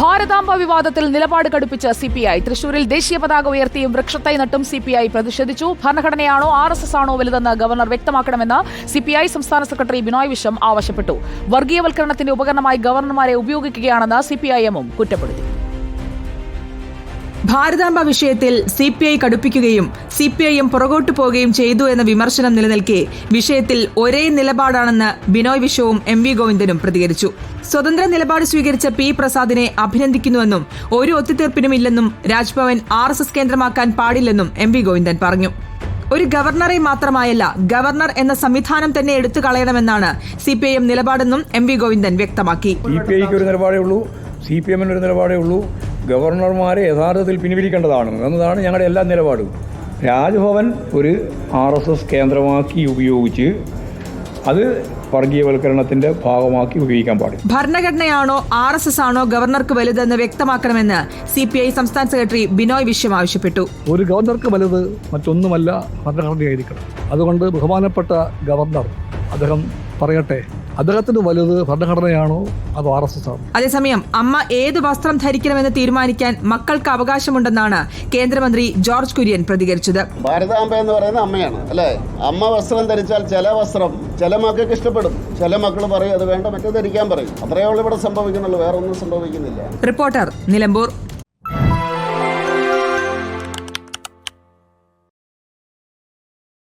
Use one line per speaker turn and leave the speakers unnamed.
ഭാരതാംബ വിവാദത്തിൽ നിലപാട് കടുപ്പിച്ച് സിപിഐ തൃശൂരിൽ ദേശീയ പതാക ഉയർത്തിയും വൃക്ഷത്തൈ നട്ടും സിപിഐ പ്രതിഷേധിച്ചു. ഭരണഘടനയാണോ ആർ എസ് എസ് ആണോ വലുതെന്ന് ഗവർണർ വ്യക്തമാക്കണമെന്ന് സിപിഐ സംസ്ഥാന സെക്രട്ടറി ബിനോയ് വിശ്വം ആവശ്യപ്പെട്ടു. വർഗീയവൽക്കരണത്തിന്റെ ഉപകരണമായി ഗവർണർമാരെ ഉപയോഗിക്കുകയാണെന്ന് സിപിഐഎമ്മും കുറ്റപ്പെടുത്തി.
ഭാരതാംബ വിഷയത്തിൽ സി പി ഐ കടുപ്പിക്കുകയും സി പി ഐ എം പുറകോട്ടു പോവുകയും ചെയ്തു എന്ന വിമർശനം നിലനിൽക്കെ വിഷയത്തിൽ ഒരേ നിലപാടാണെന്ന് ബിനോയ് വിശ്വവും എം വി ഗോവിന്ദനും പ്രതികരിച്ചു. സ്വതന്ത്ര നിലപാട് സ്വീകരിച്ച പി പ്രസാദിനെ അഭിനന്ദിക്കുന്നുവെന്നും ഒരു ഒത്തുതീർപ്പിനുമില്ലെന്നും രാജ്ഭവൻ ആർ എസ് എസ് കേന്ദ്രമാക്കാൻ പാടില്ലെന്നും എം വി ഗോവിന്ദൻ പറഞ്ഞു. ഒരു ഗവർണറെ മാത്രമായല്ല ഗവർണർ എന്ന സംവിധാനം തന്നെ എടുത്തു കളയണമെന്നാണ് സി പി ഐ എം നിലപാടെന്നും എം വി ഗോവിന്ദൻ വ്യക്തമാക്കി.
സി പി ഐക്ക് ഒരു നിലപാടേ ഉള്ളൂ. സി പി എമ്മിന് ഒരു നിലപാടേ ഉള്ളൂ. ഗവർണർമാരെ യഥാർത്ഥത്തിൽ പിൻവലിക്കേണ്ടതാണ് എന്നതാണ് ഞങ്ങളുടെ എല്ലാ നിലപാടും. രാജ്ഭവൻ ഒരു ആർ എസ് എസ് കേന്ദ്രമാക്കി ഉപയോഗിച്ച് അത് വർഗീയവൽക്കരണത്തിന്റെ ഭാഗമാക്കി ഉപയോഗിക്കാൻ പാടില്ല.
ഭരണഘടനയാണോ ആർ എസ് എസ് ആണോ ഗവർണർക്ക് വലുതെന്ന് വ്യക്തമാക്കണമെന്ന് സി പി ഐ സംസ്ഥാന സെക്രട്ടറി ബിനോയ് വിശ്വം ആവശ്യപ്പെട്ടു.
ഒരു ഗവർണർക്ക് വലുത് മറ്റൊന്നുമല്ല ഭരണഘടനയായിരിക്കണം. അതുകൊണ്ട് ബഹുമാനപ്പെട്ട ഗവർണർ അദ്ദേഹം പറയട്ടെ അദ്ദേഹത്തിന് വലുത് ഭരണഘടനയാണോ അതോ ആർ എസ് എസ് ആണോ?
അതേസമയം അമ്മ ഏത് വസ്ത്രം ധരിക്കണമെന്ന് തീരുമാനിക്കാൻ മക്കൾക്ക് അവകാശമുണ്ടെന്നാണ് കേന്ദ്രമന്ത്രി ജോർജ് കുര്യൻ പ്രതികരിച്ചത്.
ഭാരതാംബ എന്ന് പറയുന്നത് അമ്മയാണ് അല്ലേ? അമ്മ വസ്ത്രം ധരിച്ചാൽ ചില വസ്ത്രം ചില മക്കൾക്ക് ഇഷ്ടപ്പെടും. ചില മക്കൾ പറയും അത് വേണ്ട മറ്റേ ധരിക്കാൻ പറയും. അത്രയേ ഉള്ളൂ ഇവിടെ സംഭവിക്കുന്നുള്ളൂ വേറെ ഒന്നും സംഭവിക്കുന്നില്ല.
റിപ്പോർട്ടർ നിലമ്പൂർ.